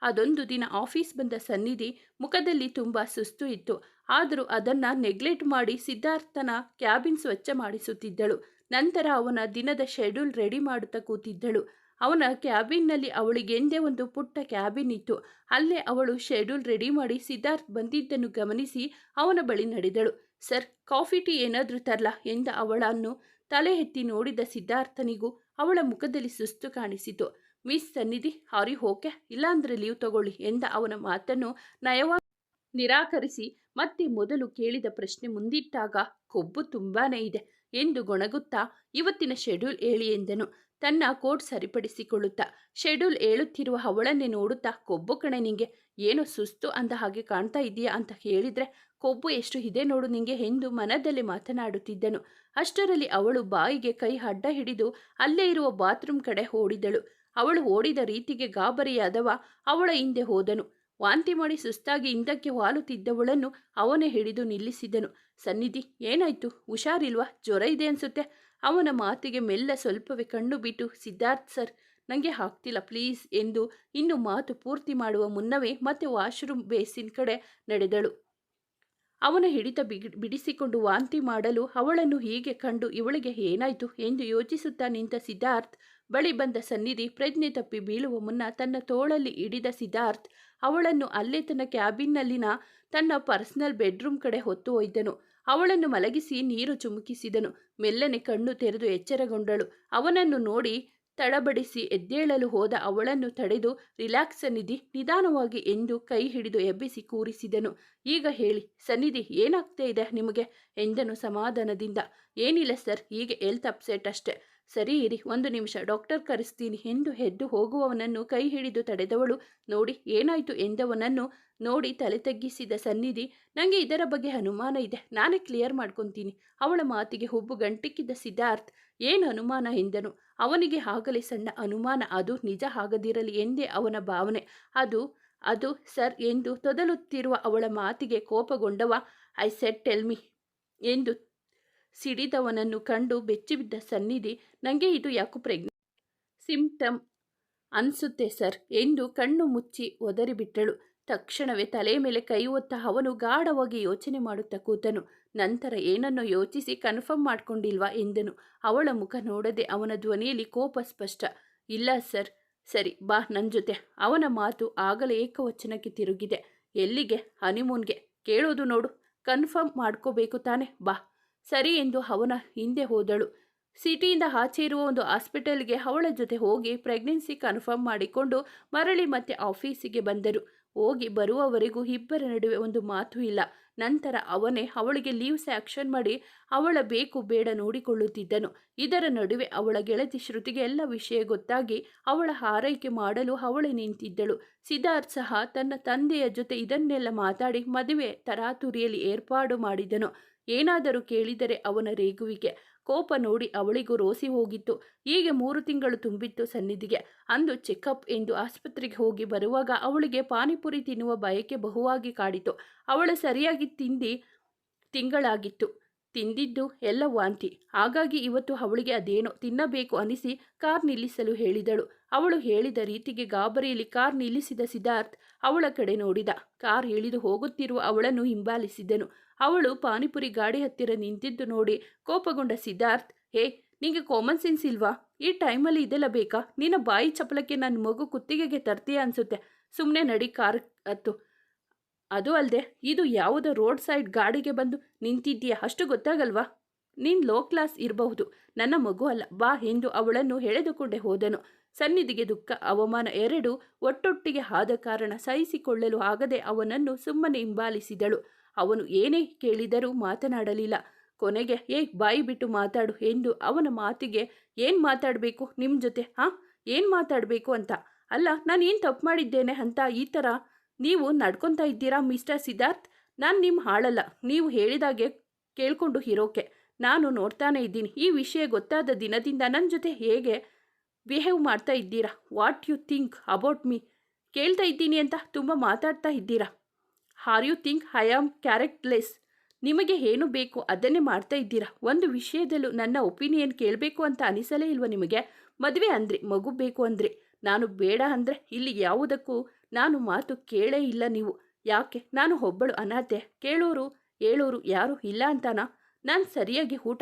ಅದೊಂದು ದಿನ ಆಫೀಸ್ ಬಂದ ಸನ್ನಿಧಿ ಮುಖದಲ್ಲಿ ತುಂಬ ಸುಸ್ತು ಇತ್ತು. ಆದರೂ ಅದನ್ನು ನೆಗ್ಲೆಕ್ಟ್ ಮಾಡಿ ಸಿದ್ಧಾರ್ಥನ ಕ್ಯಾಬಿನ್ ಸ್ವಚ್ಛ ಮಾಡಿಸುತ್ತಿದ್ದಳು. ನಂತರ ಅವನ ದಿನದ ಶೆಡ್ಯೂಲ್ ರೆಡಿ ಮಾಡುತ್ತಾ ಕೂತಿದ್ದಳು. ಅವನ ಕ್ಯಾಬಿನ್ನಲ್ಲಿ ಅವಳಿಗೆಂದೇ ಒಂದು ಪುಟ್ಟ ಕ್ಯಾಬಿನ್ ಇತ್ತು. ಅಲ್ಲೇ ಅವಳು ಶೆಡ್ಯೂಲ್ ರೆಡಿ ಮಾಡಿ ಸಿದ್ಧಾರ್ಥ್ ಬಂದಿದ್ದನ್ನು ಗಮನಿಸಿ ಅವನ ಬಳಿ ನಡೆದಳು. ಸರ್, ಕಾಫಿ ಟೀ ಏನಾದರೂ ತರಲ ಎಂದ ಅವಳನ್ನು ತಲೆ ಎತ್ತಿ ನೋಡಿದ ಸಿದ್ಧಾರ್ಥನಿಗೂ ಅವಳ ಮುಖದಲ್ಲಿ ಸುಸ್ತು ಕಾಣಿಸಿತು. ಮಿಸ್ ಸನ್ನಿಧಿ, ಹಾರಿ ಓಕೆ ಇಲ್ಲಾಂದ್ರೆ ಲೀವ್ ತಗೊಳ್ಳಿ ಎಂದ ಅವನ ಮಾತನ್ನು ನಯವಾಗಿ ನಿರಾಕರಿಸಿ ಮತ್ತೆ ಮೊದಲು ಕೇಳಿದ ಪ್ರಶ್ನೆ ಮುಂದಿಟ್ಟಾಗ, ಕೊಬ್ಬು ತುಂಬಾನೇ ಇದೆ ಎಂದು ಗೊಣಗುತ್ತಾ, ಇವತ್ತಿನ ಶೆಡ್ಯೂಲ್ ಹೇಳಿ ಎಂದನು. ತನ್ನ ಕೋಟ್ ಸರಿಪಡಿಸಿಕೊಳ್ಳುತ್ತಾ ಶೆಡ್ಯೂಲ್ ಹೇಳುತ್ತಿರುವ ಅವಳನ್ನೇ ನೋಡುತ್ತಾ, ಕೊಬ್ಬು ಕಣೆ ನಿಂಗೆ, ಏನು ಸುಸ್ತು ಅಂದ ಹಾಗೆ ಕಾಣ್ತಾ ಇದೆಯಾ ಅಂತ ಹೇಳಿದ್ರೆ ಕೊಬ್ಬು ಎಷ್ಟು ಇದೆ ನೋಡು ನಿಂಗೆ ಎಂದು ಮನದಲ್ಲಿ ಮಾತನಾಡುತ್ತಿದ್ದನು. ಅಷ್ಟರಲ್ಲಿ ಅವಳು ಬಾಯಿಗೆ ಕೈ ಅಡ್ಡ ಹಿಡಿದು ಅಲ್ಲೇ ಇರುವ ಬಾತ್ರೂಮ್ ಕಡೆ ಓಡಿದಳು. ಅವಳು ಓಡಿದ ರೀತಿಗೆ ಗಾಬರಿಯಾದವ ಅವಳ ಹಿಂದೆ ಹೋದನು. ವಾಂತಿ ಮಾಡಿ ಸುಸ್ತಾಗಿ ಹಿಂದಕ್ಕೆ ವಾಲುತ್ತಿದ್ದವಳನ್ನು ಅವನೇ ಹಿಡಿದು ನಿಲ್ಲಿಸಿದನು. ಸನ್ನಿಧಿ, ಏನಾಯ್ತು? ಹುಷಾರಿಲ್ವಾ? ಜ್ವರ ಇದೆ ಅನ್ಸುತ್ತೆ? ಅವನ ಮಾತಿಗೆ ಮೆಲ್ಲ ಸ್ವಲ್ಪವೇ ಕಣ್ಣು ಬಿಟ್ಟು, ಸಿದ್ಧಾರ್ಥ್ ಸರ್ ನನಗೆ ಹಾಕ್ತಿಲ್ಲ ಪ್ಲೀಸ್, ಎಂದು ಇನ್ನು ಮಾತು ಪೂರ್ತಿ ಮಾಡುವ ಮುನ್ನವೇ ಮತ್ತೆ ವಾಶ್ರೂಮ್ ಬೇಸಿನ್ ಕಡೆ ನಡೆದಳು. ಅವನ ಹಿಡಿತ ಬಿಡಿಸಿಕೊಂಡು ವಾಂತಿ ಮಾಡಲು ಅವಳನ್ನು ಹೀಗೆ ಕಂಡು ಇವಳಿಗೆ ಏನಾಯಿತು? ಎಂದು ಯೋಚಿಸುತ್ತಾ ನಿಂತ ಸಿದ್ಧಾರ್ಥ್ ಬಳಿ ಬಂದ ಸನ್ನಿಧಿ ಪ್ರಜ್ಞೆ ತಪ್ಪಿ ಬೀಳುವ ಮುನ್ನ ತನ್ನ ತೋಳಲ್ಲಿ ಹಿಡಿದ ಸಿದ್ಧಾರ್ಥ್ ಅವಳನ್ನು ಅಲ್ಲೇ ತನ್ನ ಕ್ಯಾಬಿನ್ನಲ್ಲಿನ ತನ್ನ ಪರ್ಸನಲ್ ಬೆಡ್ರೂಮ್ ಕಡೆ ಹೊತ್ತು ಒಯ್ದನು. ಅವಳನ್ನು ಮಲಗಿಸಿ ನೀರು ಚುಮುಕಿಸಿದನು. ಮೆಲ್ಲನೆ ಕಣ್ಣು ತೆರೆದು ಎಚ್ಚರಗೊಂಡಳು. ಅವನನ್ನು ನೋಡಿ ತಡಬಡಿಸಿ ಎದ್ದೇಳಲು ಹೋದ ಅವಳನ್ನು ತಡೆದು, ರಿಲ್ಯಾಕ್ಸ್ ಸನ್ನಿಧಿ, ನಿಧಾನವಾಗಿ ಎಂದು ಕೈ ಹಿಡಿದು ಎಬ್ಬಿಸಿ ಕೂರಿಸಿದನು. ಈಗ ಹೇಳಿ, ಸನ್ನಿಧಿ, ಏನಾಗ್ತಾ ಇದೆ ನಿಮಗೆ? ಎಂದನು ಸಮಾಧಾನದಿಂದ. ಏನಿಲ್ಲ ಸರ್, ಹೀಗೆ ಎಲ್ತ್ ಅಪ್ಸೆಟ್ ಅಷ್ಟೆ. ಸರಿ ಇರಿ, ಒಂದು ನಿಮಿಷ. ಡಾಕ್ಟರ್ ಕರೆಸ್ತೀನಿ. ಎಂದು ಹೆದ್ದು ಹೋಗುವವನನ್ನು ಕೈ ಹಿಡಿದು ತಡೆದವಳು. ನೋಡಿ, ಏನಾಯಿತು ಎಂದವನನ್ನು ನೋಡಿ ತಲೆ ತಗ್ಗಿಸಿದ ಸನ್ನಿಧಿ ನನಗೆ ಇದರ ಬಗ್ಗೆ ಅನುಮಾನ ಇದೆ. ನಾನೇ ಕ್ಲಿಯರ್ ಮಾಡ್ಕೊತೀನಿ. ಅವಳ ಮಾತಿಗೆ ಹುಬ್ಬು ಗಂಟಿಕ್ಕಿದ್ದ ಸಿದ್ಧಾರ್ಥ್, ಏನು ಅನುಮಾನ? ಎಂದನು. ಅವನಿಗೆ ಆಗಲೇ ಸಣ್ಣ ಅನುಮಾನ. ಅದು ನಿಜ ಆಗದಿರಲಿ ಎಂದೇ ಅವನ ಭಾವನೆ. ಅದು ಅದು ಸರ್ ಎಂದು ತೊದಲುತ್ತಿರುವ ಅವಳ ಮಾತಿಗೆ ಕೋಪಗೊಂಡವ, ಐ ಸೆಟ್ ಟೆಲ್ಮಿ ಎಂದು ಸಿಡಿದವನನ್ನು ಕಂಡು ಬೆಚ್ಚಿಬಿದ್ದ ಸನ್ನಿಧಿ ನನಗೆ ಇದು ಯಾಕೋ ಪ್ರೆಗ್ನೆ ಸಿಂಪ್ಟಮ್ ಅನಿಸುತ್ತೆ ಸರ್ ಎಂದು ಕಣ್ಣು ಮುಚ್ಚಿ ಒದರಿಬಿಟ್ಟಳು. ತಕ್ಷಣವೇ ತಲೆ ಮೇಲೆ ಕೈ ಒತ್ತ ಅವನು ಗಾಢವಾಗಿ ಯೋಚನೆ ಮಾಡುತ್ತಾ ಕೂತನು. ನಂತರ ಏನನ್ನೋ ಯೋಚಿಸಿ ಕನ್ಫರ್ಮ್ ಮಾಡ್ಕೊಂಡಿಲ್ವಾ ಎಂದನು. ಅವಳ ಮುಖ ನೋಡದೆ ಅವನ ಧ್ವನಿಯಲ್ಲಿ ಕೋಪ ಸ್ಪಷ್ಟ. ಇಲ್ಲ ಸರ್, ಸರಿ, ಬಾ ನನ್ನ ಜೊತೆ. ಅವನ ಮಾತು ಆಗಲೇ ಏಕವಚನಕ್ಕೆ ತಿರುಗಿದೆ. ಎಲ್ಲಿಗೆ? ಹನಿಮೂನ್ಗೆ. ಕೇಳೋದು ನೋಡು. ಕನ್ಫರ್ಮ್ ಮಾಡ್ಕೋಬೇಕು ತಾನೆ. ಬಾ. ಸರಿ ಎಂದು ಅವನ ಹಿಂದೆ ಹೋದಳು. ಸಿಟಿಯಿಂದ ಆಚೆ ಇರುವ ಒಂದು ಹಾಸ್ಪಿಟಲ್ಗೆ ಅವಳ ಜೊತೆ ಹೋಗಿ ಪ್ರೆಗ್ನೆನ್ಸಿ ಕನ್ಫರ್ಮ್ ಮಾಡಿಕೊಂಡು ಮರಳಿ ಮತ್ತೆ ಆಫೀಸಿಗೆ ಬಂದರು. ಹೋಗಿ ಬರುವವರೆಗೂ ಇಬ್ಬರ ನಡುವೆ ಒಂದು ಮಾತು ಇಲ್ಲ. ನಂತರ ಅವನೇ ಅವಳಿಗೆ ಲೀವ್ ಸ್ಯಾಕ್ಷನ್ ಮಾಡಿ ಅವಳ ಬೇಕು ಬೇಡ ನೋಡಿಕೊಳ್ಳುತ್ತಿದ್ದನು. ಇದರ ನಡುವೆ ಅವಳ ಗೆಳತಿ ಶ್ರುತಿಗೆ ಎಲ್ಲ ವಿಷಯ ಗೊತ್ತಾಗಿ ಅವಳ ಹಾರೈಕೆ ಮಾಡಲು ಅವಳೇ ನಿಂತಿದ್ದಳು. ಸಿದ್ಧಾರ್ಥ್ ಸಹ ತನ್ನ ತಂದೆಯ ಜೊತೆ ಇದನ್ನೆಲ್ಲ ಮಾತಾಡಿ ಮದುವೆ ತರಾತುರಿಯಲ್ಲಿ ಏರ್ಪಾಡು ಮಾಡಿದನು. ಏನಾದರೂ ಕೇಳಿದರೆ ಅವನ ರೇಗುವಿಕೆ ಕೋಪ ನೋಡಿ ಅವಳಿಗೂ ರೋಸಿ ಹೋಗಿತ್ತು. ಹೀಗೆ ಮೂರು ತಿಂಗಳು ತುಂಬಿತ್ತು ಸನ್ನಿಧಿಗೆ. ಅಂದು ಚೆಕಪ್ ಎಂದು ಆಸ್ಪತ್ರೆಗೆ ಹೋಗಿ ಬರುವಾಗ ಅವಳಿಗೆ ಪಾನಿಪುರಿ ತಿನ್ನುವ ಬಯಕೆ ಬಹುವಾಗಿ ಕಾಡಿತು. ಅವಳು ಸರಿಯಾಗಿ ತಿಂದಿ, ತಿಂಗಳಾಗಿತ್ತು. ತಿಂದಿದ್ದು ಎಲ್ಲ ವಾಂತಿ. ಹಾಗಾಗಿ ಇವತ್ತು ಅವಳಿಗೆ ಅದೇನೋ ತಿನ್ನಬೇಕು ಅನಿಸಿ ಕಾರ್ ನಿಲ್ಲಿಸಲು ಹೇಳಿದಳು. ಅವಳು ಹೇಳಿದ ರೀತಿಗೆ ಗಾಬರಿಯಲ್ಲಿ ಕಾರ್ ನಿಲ್ಲಿಸಿದ ಸಿದ್ಧಾರ್ಥ್ ಅವಳ ಕಡೆ ನೋಡಿದ. ಕಾರ್ ಇಳಿದು ಹೋಗುತ್ತಿರುವ ಅವಳನ್ನು ಹಿಂಬಾಲಿಸಿದನು. ಅವಳು ಪಾನಿಪುರಿ ಗಾಡಿ ಹತ್ತಿರ ನಿಂತಿದ್ದು ನೋಡಿ ಕೋಪಗೊಂಡ ಸಿದ್ಧಾರ್ಥ್, ಹೇ, ನಿಂಗೆ ಕಾಮನ್ ಸೆನ್ಸ್ ಇಲ್ವಾ? ಈ ಟೈಮಲ್ಲಿ ಇದೆಲ್ಲ ಬೇಕಾ? ನಿನ್ನ ಬಾಯಿ ಚಪ್ಪಲಕ್ಕೆ ನನ್ನ ಮಗು ಕುತ್ತಿಗೆಗೆ ತರ್ತೀಯ ಅನ್ಸುತ್ತೆ. ಸುಮ್ಮನೆ ನಡಿ ಕಾರ್ ಹತ್ತು. ಅದು ಅಲ್ಲದೆ ಇದು ಯಾವುದೋ ರೋಡ್ ಸೈಡ್ ಗಾಡಿಗೆ ಬಂದು ನಿಂತಿದ್ದೀಯ? ಅಷ್ಟು ಗೊತ್ತಾಗಲ್ವಾ? ನೀನು ಲೋ ಕ್ಲಾಸ್ ಇರಬಹುದು. ನನ್ನ ಮಗು ಅಲ್ಲ. ಬಾ ಎಂದು ಅವಳನ್ನು ಎಳೆದುಕೊಂಡೇ ಹೋದನು. ಸನ್ನಿಧಿಗೆ ದುಃಖ, ಅವಮಾನ ಎರಡು ಒಟ್ಟೊಟ್ಟಿಗೆ ಆದ ಕಾರಣ ಸಹಿಸಿಕೊಳ್ಳಲು ಆಗದೆ ಅವನನ್ನು ಸುಮ್ಮನೆ ಹಿಂಬಾಲಿಸಿದಳು. ಅವನು ಏನೇ ಕೇಳಿದರೂ ಮಾತನಾಡಲಿಲ್ಲ. ಕೊನೆಗೆ ಏ ಬಾಯಿ ಬಿಟ್ಟು ಮಾತಾಡು ಎಂದು ಅವನ ಮಾತಿಗೆ, ಏನು ಮಾತಾಡಬೇಕು ನಿಮ್ಮ ಜೊತೆ, ಹಾಂ? ಏನು ಮಾತಾಡಬೇಕು ಅಂತ? ಅಲ್ಲ ನಾನು ಏನು ತಪ್ಪು ಮಾಡಿದ್ದೇನೆ ಅಂತ ಈ ಥರ ನೀವು ನಡ್ಕೊತಾ ಇದ್ದೀರಾ, ಮಿಸ್ಟರ್ ಸಿದ್ಧಾರ್ಥ್? ನಾನು ನಿಮ್ಮ ಹಾಳಲ್ಲ. ನೀವು ಹೇಳಿದಾಗೆ ಕೇಳಿಕೊಂಡು ಇರೋಕೆ. ನಾನು ನೋಡ್ತಾನೆ ಇದ್ದೀನಿ. ಈ ವಿಷಯ ಗೊತ್ತಾದ ದಿನದಿಂದ ನನ್ನ ಜೊತೆ ಹೇಗೆ ಬಿಹೇವ್ ಮಾಡ್ತಾ ಇದ್ದೀರಾ? What you think about me? ಕೇಳ್ತಾ ಇದ್ದೀನಿ ಅಂತ ತುಂಬ ಮಾತಾಡ್ತಾ ಇದ್ದೀರಾ? Are you think I am characterless ನಿಮಗೆ ಏನು ಬೇಕು ಅದನ್ನೇ ಮಾಡ್ತಾ ಇದ್ದೀರಾ? ಒಂದು ವಿಷಯದಲ್ಲೂ ನನ್ನ ಒಪಿನಿಯನ್ ಕೇಳಬೇಕು ಅಂತ ಅನಿಸಲೇ ಇಲ್ವ ನಿಮಗೆ? ಮದುವೆ ಅಂದರೆ ಮಗು ಬೇಕು ಅಂದರೆ? ನಾನು ಬೇಡ ಅಂದರೆ ಇಲ್ಲಿ ಯಾವುದಕ್ಕೂ ನಾನು ಮಾತು ಕೇಳೇ ಇಲ್ಲ ನೀವು. ಯಾಕೆ? ನಾನು ಒಬ್ಬಳು ಅನಾಥೆ. ಕೇಳೋರು, ಹೇಳೋರು ಯಾರು ಇಲ್ಲ ಅಂತಾನ? ನಾನು ಸರಿಯಾಗಿ ಊಟ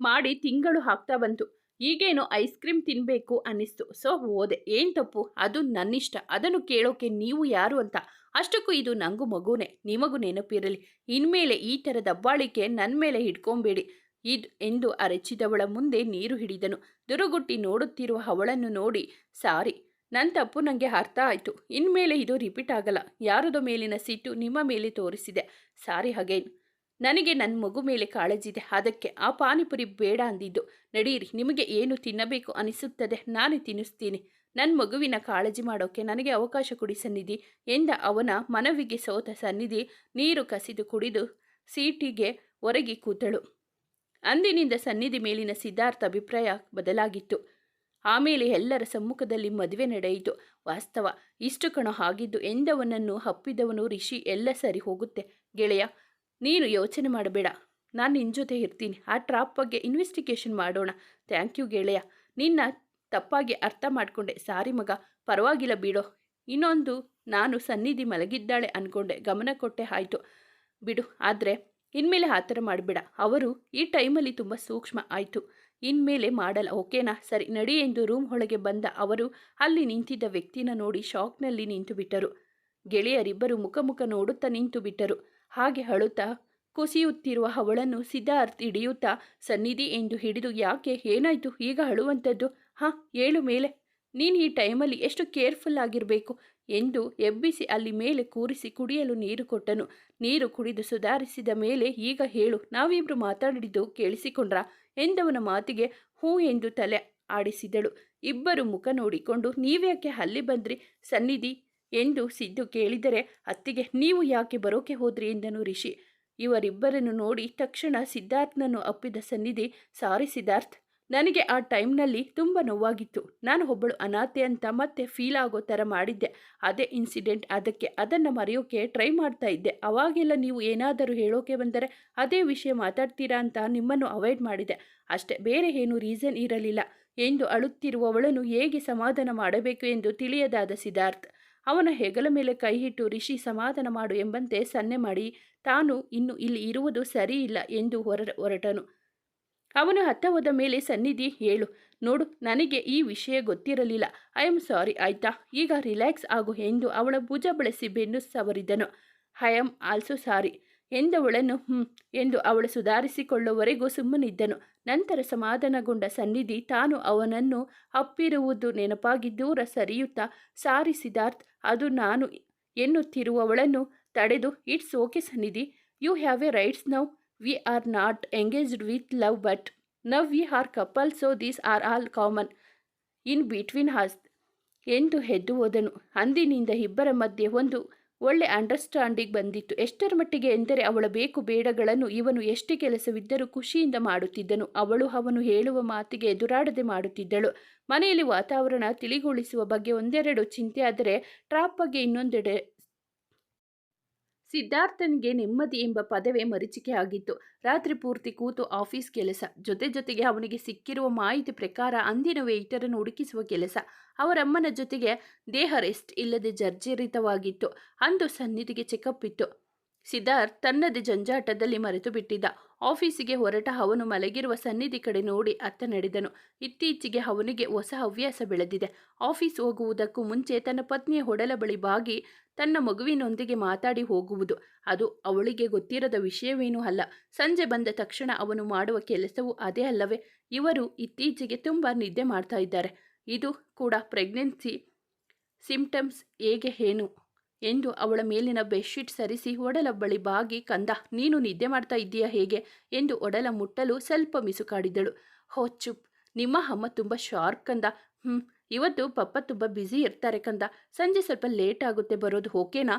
ಮಾಡಿ ತಿಂಗಳು ಹಾಕ್ತಾ ಬಂತು. ಈಗೇನು ಐಸ್ ಕ್ರೀಮ್ ತಿನ್ನಬೇಕು ಅನ್ನಿಸ್ತು. ಸೊ, ಹೋದೆ. ಏನು ತಪ್ಪು? ಅದು ನನ್ನಿಷ್ಟ. ಅದನ್ನು ಕೇಳೋಕೆ ನೀವು ಯಾರು ಅಂತ. ಅಷ್ಟಕ್ಕೂ ಇದು ನಂಗೂ ಮಗುನೇ. ನಿಮಗೂ ನೆನಪಿರಲಿ. ಇನ್ಮೇಲೆ ಈ ಥರ ದಬ್ಬಾಳಿಕೆ ನನ್ನ ಮೇಲೆ ಹಿಡ್ಕೊಂಬೇಡಿ. ಇದು ಎಂದು ಅರಚಿದವಳ ಮುಂದೆ ನೀರು ಹಿಡಿದನು. ದುರುಗುಟ್ಟಿ ನೋಡುತ್ತಿರುವ ಅವಳನ್ನು ನೋಡಿ, ಸಾರಿ. ನನ್ನ ತಪ್ಪು ನನಗೆ ಅರ್ಥ ಆಯಿತು. ಇನ್ಮೇಲೆ ಇದು ರಿಪೀಟ್ ಆಗಲ್ಲ. ಯಾರದೋ ಮೇಲಿನ ಸಿಟ್ಟು ನಿಮ್ಮ ಮೇಲೆ ತೋರಿಸಿದೆ. Sorry again. ನನಗೆ ನನ್ನ ಮಗು ಮೇಲೆ ಕಾಳಜಿದೆ ಅದಕ್ಕೆ ಆ ಪಾನಿಪುರಿ ಬೇಡ ಅಂದಿದ್ದು. ನಡೀರಿ, ನಿಮಗೆ ಏನು ತಿನ್ನಬೇಕು ಅನಿಸುತ್ತದೆ ನಾನು ತಿನ್ನಿಸ್ತೀನಿ. ನನ್ನ ಮಗುವಿನ ಕಾಳಜಿ ಮಾಡೋಕೆ ನನಗೆ ಅವಕಾಶ ಕೊಡಿ ಸನ್ನಿಧಿ ಎಂದ ಅವನ ಮನವಿಗೆ ಸೋತ ಸನ್ನಿಧಿ ನೀರು ಕಸಿದು ಕುಡಿದು ಸೀಟಿಗೆ ಹೊರಗಿ ಕೂತಳು. ಅಂದಿನಿಂದ ಸನ್ನಿಧಿ ಮೇಲಿನ ಸಿದ್ಧಾರ್ಥ ಅಭಿಪ್ರಾಯ ಬದಲಾಗಿತ್ತು. ಆಮೇಲೆ ಎಲ್ಲರ ಸಮ್ಮುಖದಲ್ಲಿ ಮದುವೆ ನಡೆಯಿತು. ವಾಸ್ತವ, ಇಷ್ಟು ಕಣ ಆಗಿದ್ದು ಎಂದವನನ್ನು ಹಪ್ಪಿದವನು ರಿಷಿ ಎಲ್ಲ ಸರಿ ಹೋಗುತ್ತೆ ಗೆಳೆಯ. ನೀನು ಯೋಚನೆ ಮಾಡಬೇಡ. ನಾನು ನಿನ್ನ ಜೊತೆ ಇರ್ತೀನಿ. ಆ ಟ್ರಾಪ್ ಬಗ್ಗೆ ಇನ್ವೆಸ್ಟಿಗೇಷನ್ ಮಾಡೋಣ. ಥ್ಯಾಂಕ್ ಯು ಗೆಳೆಯ. ನಿನ್ನ ತಪ್ಪಾಗಿ ಅರ್ಥ ಮಾಡಿಕೊಂಡೆ. ಸಾರಿ ಮಗ. ಪರವಾಗಿಲ್ಲ ಬಿಡೋ. ಇನ್ನೊಂದು ನಾನು ಸನ್ನಿಧಿ ಮಲಗಿದ್ದಾಳೆ ಅಂದ್ಕೊಂಡೆ ಗಮನ ಕೊಟ್ಟೆ ಆಯಿತು. ಬಿಡು. ಆದರೆ ಇನ್ಮೇಲೆ ಆ ಥರ ಮಾಡಬೇಡ. ಅವರು ಈ ಟೈಮಲ್ಲಿ ತುಂಬ ಸೂಕ್ಷ್ಮ ಆಯಿತು. ಇನ್ಮೇಲೆ ಮಾಡಲ್ಲ. ಓಕೆನಾ? ಸರಿ. ನಡಿ ಎಂದು ರೂಮ್ ಒಳಗೆ ಬಂದ ಅವರು ಅಲ್ಲಿ ನಿಂತಿದ್ದ ವ್ಯಕ್ತಿನ ನೋಡಿ ಶಾಕ್ನಲ್ಲಿ ನಿಂತು ಬಿಟ್ಟರು ಗೆಳೆಯರಿಬ್ಬರು ಮುಖ ಮುಖ ನೋಡುತ್ತಾ ನಿಂತು ಬಿಟ್ಟರು ಹಾಗೆ ಅಳುತ್ತಾ ಕುಸಿಯುತ್ತಿರುವ ಅವಳನ್ನು ಸಿದ್ಧಾರ್ಥ್ ಹಿಡಿಯುತ್ತಾ ಸನ್ನಿಧಿ ಎಂದು ಹಿಡಿದು, ಯಾಕೆ? ಏನಾಯಿತು? ಈಗ ಅಳುವಂಥದ್ದು? ಹಾಂ ಏಳು ಮೇಲೆ. ನೀನು ಈ ಟೈಮಲ್ಲಿ ಎಷ್ಟು ಕೇರ್ಫುಲ್ ಆಗಿರಬೇಕು? ಎಂದು ಎಬ್ಬಿಸಿ ಅಲ್ಲಿ ಮೇಲೆ ಕೂರಿಸಿ ಕುಡಿಯಲು ನೀರು ಕೊಟ್ಟನು. ನೀರು ಕುಡಿದು ಸುಧಾರಿಸಿದ ಮೇಲೆ, ಈಗ ಹೇಳು. ನಾವಿಬ್ರು ಮಾತಾಡಿದ್ದು ಕೇಳಿಸಿಕೊಂಡ್ರಾ? ಎಂದವನ ಮಾತಿಗೆ ಹೂ ಎಂದು ತಲೆ ಆಡಿಸಿದಳು. ಇಬ್ಬರು ಮುಖ ನೋಡಿಕೊಂಡು, ನೀವ್ಯಾಕೆ ಅಲ್ಲಿ ಬಂದ್ರಿ? ಸನ್ನಿಧಿ ಎಂದು ಸಿದ್ದು ಕೇಳಿದರೆ, ಅತ್ತಿಗೆ, ನೀವು ಯಾಕೆ ಬರೋಕೆ ಹೋದ್ರಿ? ಎಂದನು ರಿಷಿ. ಇವರಿಬ್ಬರನ್ನು ನೋಡಿ ತಕ್ಷಣ ಸಿದ್ಧಾರ್ಥನನ್ನು ಅಪ್ಪಿದ ಸನ್ನಿಧಿ, ಸಾರಿ ಸಿದ್ಧಾರ್ಥ್, ನನಗೆ ಆ ಟೈಮ್ನಲ್ಲಿ ತುಂಬ ನೋವಾಗಿತ್ತು. ನಾನು ಒಬ್ಬಳು ಅನಾಥೆ ಅಂತ ಮತ್ತೆ ಫೀಲ್ ಆಗೋ ಥರ ಮಾಡಿದ್ದೆ. ಅದೇ ಇನ್ಸಿಡೆಂಟ್ ಅದಕ್ಕೆ ಅದನ್ನು ಮರೆಯೋಕೆ ಟ್ರೈ ಮಾಡ್ತಾ ಇದ್ದೆ. ಅವಾಗೆಲ್ಲ ನೀವು ಏನಾದರೂ ಹೇಳೋಕೆ ಬಂದರೆ ಅದೇ ವಿಷಯ ಮಾತಾಡ್ತೀರಾ ಅಂತ ನಿಮ್ಮನ್ನು ಅವಾಯ್ಡ್ ಮಾಡಿದೆ. ಅಷ್ಟೇ, ಬೇರೆ ಏನು ರೀಸನ್ ಇರಲಿಲ್ಲ. ಎಂದು ಅಳುತ್ತಿರುವವಳನ್ನು ಹೇಗೆ ಸಮಾಧಾನ ಮಾಡಬೇಕು ಎಂದು ತಿಳಿಯದಾದ ಸಿದ್ಧಾರ್ಥ್ ಅವನ ಹೆಗಲ ಮೇಲೆ ಕೈಯಿಟ್ಟು ಋಷಿ ಸಮಾಧಾನ ಮಾಡು ಎಂಬಂತೆ ಸನ್ನೆ ಮಾಡಿ, ತಾನು ಇನ್ನು ಇಲ್ಲಿ ಇರುವುದು ಸರಿಯಿಲ್ಲ ಎಂದು ಹೊರ, ಹೊರಟನು. ಅವನು ಹತ್ತ ಹೋದ ಮೇಲೆ ಸನ್ನಿಧಿ ಹೇಳು, ನೋಡು, ನನಗೆ ಈ ವಿಷಯ ಗೊತ್ತಿರಲಿಲ್ಲ. ಐ ಆಮ್ ಸಾರಿ ಆಯ್ತಾ? ಈಗ ರಿಲ್ಯಾಕ್ಸ್ ಆಗು ಎಂದು ಅವಳ ಭುಜ ಬಳಸಿ ಬೆನ್ನು ಸವರಿದನು. ಐ ಆಮ್ ಆಲ್ಸೋ ಸಾರಿ ಎಂದವಳನ್ನು ಹ್ಞೂ ಎಂದು ಅವಳು ಸುಧಾರಿಸಿಕೊಳ್ಳುವವರೆಗೂ ಸುಮ್ಮನಿದ್ದನು. ನಂತರ ಸಮಾಧಾನಗೊಂಡ ಸನ್ನಿಧಿ ತಾನು ಅವನನ್ನು ಅಪ್ಪಿರುವುದು ನೆನಪಾಗಿ ದೂರ ಸರಿಯುತ್ತಾ ಸಾರಿ ಸಿದ್ಧಾರ್ಥ್, ಅದು ನಾನು ಎನ್ನುತ್ತಿರುವವಳನ್ನು ತಡೆದು, it's okay Sannidhi. You have a rights now. We are not engaged with love, but now we are couple, so these are all common in between us ಎಂದು ಹೆದ್ದು ಹೋದನು. ಅಂದಿನಿಂದ ಇಬ್ಬರ ಮಧ್ಯೆ ಒಂದು ಒಳ್ಳೆ ಅಂಡರ್ಸ್ಟ್ಯಾಂಡಿಂಗ್ ಬಂದಿತ್ತು. ಎಷ್ಟರ ಮಟ್ಟಿಗೆ ಎಂದರೆ ಅವಳ ಬೇಕು ಬೇಡಗಳನ್ನು ಇವನು ಎಷ್ಟು ಕೆಲಸವಿದ್ದರೂ ಖುಷಿಯಿಂದ ಮಾಡುತ್ತಿದ್ದನು. ಅವಳು ಅವನು ಹೇಳುವ ಮಾತಿಗೆ ಎದುರಾಡದೆ ಮಾಡುತ್ತಿದ್ದಳು. ಮನೆಯಲ್ಲಿ ವಾತಾವರಣ ತಿಳಿಗೊಳಿಸುವ ಬಗ್ಗೆ ಒಂದೆರಡು ಚಿಂತೆ ಆದರೆ ಟ್ರಾಪ್ ಬಗ್ಗೆ ಇನ್ನೊಂದೆಡೆ ಸಿದ್ಧಾರ್ಥನಿಗೆ ನೆಮ್ಮದಿ ಎಂಬ ಪದವೇ ಮರೀಚಿಕೆ ಆಗಿತ್ತು. ರಾತ್ರಿ ಪೂರ್ತಿ ಕೂತು ಆಫೀಸ್ ಕೆಲಸ, ಜೊತೆ ಜೊತೆಗೆ ಅವನಿಗೆ ಸಿಕ್ಕಿರುವ ಮಾಹಿತಿ ಪ್ರಕಾರ ಅಂದಿನ ವೇಟರನ್ನು ಹುಡುಕಿಸುವ ಕೆಲಸ. ಅವರಮ್ಮನ ಜೊತೆಗೆ ದೇಹ ರೆಸ್ಟ್ ಇಲ್ಲದೆ ಜರ್ಜರಿತವಾಗಿತ್ತು. ಅಂದು ಸನ್ನಿಧಿಗೆ ಚೆಕಪ್ ಇತ್ತು. ಸಿದ್ಧಾರ್ಥ್ ತನ್ನದೇ ಜಂಜಾಟದಲ್ಲಿ ಮರೆತು ಬಿಟ್ಟಿದ್ದ ಆಫೀಸಿಗೆ ಹೊರಟ ಅವನು ಮಲಗಿರುವ ಸನ್ನಿಧಿ ಕಡೆ ನೋಡಿ ಅತ್ತ ನಡೆದನು ಇತ್ತೀಚೆಗೆ ಅವನಿಗೆ ಹೊಸ ಹವ್ಯಾಸ ಬೆಳೆದಿದೆ. ಆಫೀಸ್ ಹೋಗುವುದಕ್ಕೂ ಮುಂಚೆ ತನ್ನ ಪತ್ನಿಯ ಹೊಡಲ ಬಳಿ ಬಾಗಿ ತನ್ನ ಮಗುವಿನೊಂದಿಗೆ ಮಾತಾಡಿ ಹೋಗುವುದು. ಅದು ಅವಳಿಗೆ ಗೊತ್ತಿರದ ವಿಷಯವೇನೂ ಅಲ್ಲ. ಸಂಜೆ ಬಂದ ತಕ್ಷಣ ಅವನು ಮಾಡುವ ಕೆಲಸವೂ ಅದೇ ಅಲ್ಲವೇ. ಇವರು ಇತ್ತೀಚೆಗೆ ತುಂಬ ನಿದ್ದೆ ಮಾಡ್ತಾ ಇದ್ದಾರೆ. ಇದು ಕೂಡ ಪ್ರೆಗ್ನೆನ್ಸಿ ಸಿಂಪ್ಟಮ್ಸ್ ಹೇಗೆ, ಏನು? ಎಂದು ಅವಳ ಮೇಲಿನ ಬೆಡ್ಶೀಟ್ ಸರಿಸಿ ಒಡಲ ಬಳಿ ಬಾಗಿ, ಕಂದ, ನೀನು ನಿದ್ದೆ ಮಾಡ್ತಾ ಇದ್ದೀಯಾ ಹೇಗೆ? ಎಂದು ಒಡಲ ಮುಟ್ಟಲು ಸ್ವಲ್ಪ ಮಿಸುಕಾಡಿದಳು. ಹೋ, ಚುಪ್, ನಿಮ್ಮ ಅಮ್ಮ ತುಂಬ ಶಾರ್ಪ್, ಕಂದ. ಹ್ಞೂ ಇವತ್ತು ಪಪ್ಪ ತುಂಬ ಬ್ಯುಸಿ ಇರ್ತಾರೆ, ಕಂದ. ಸಂಜೆ ಸ್ವಲ್ಪ ಲೇಟ್ ಆಗುತ್ತೆ ಬರೋದು, ಓಕೆನಾ?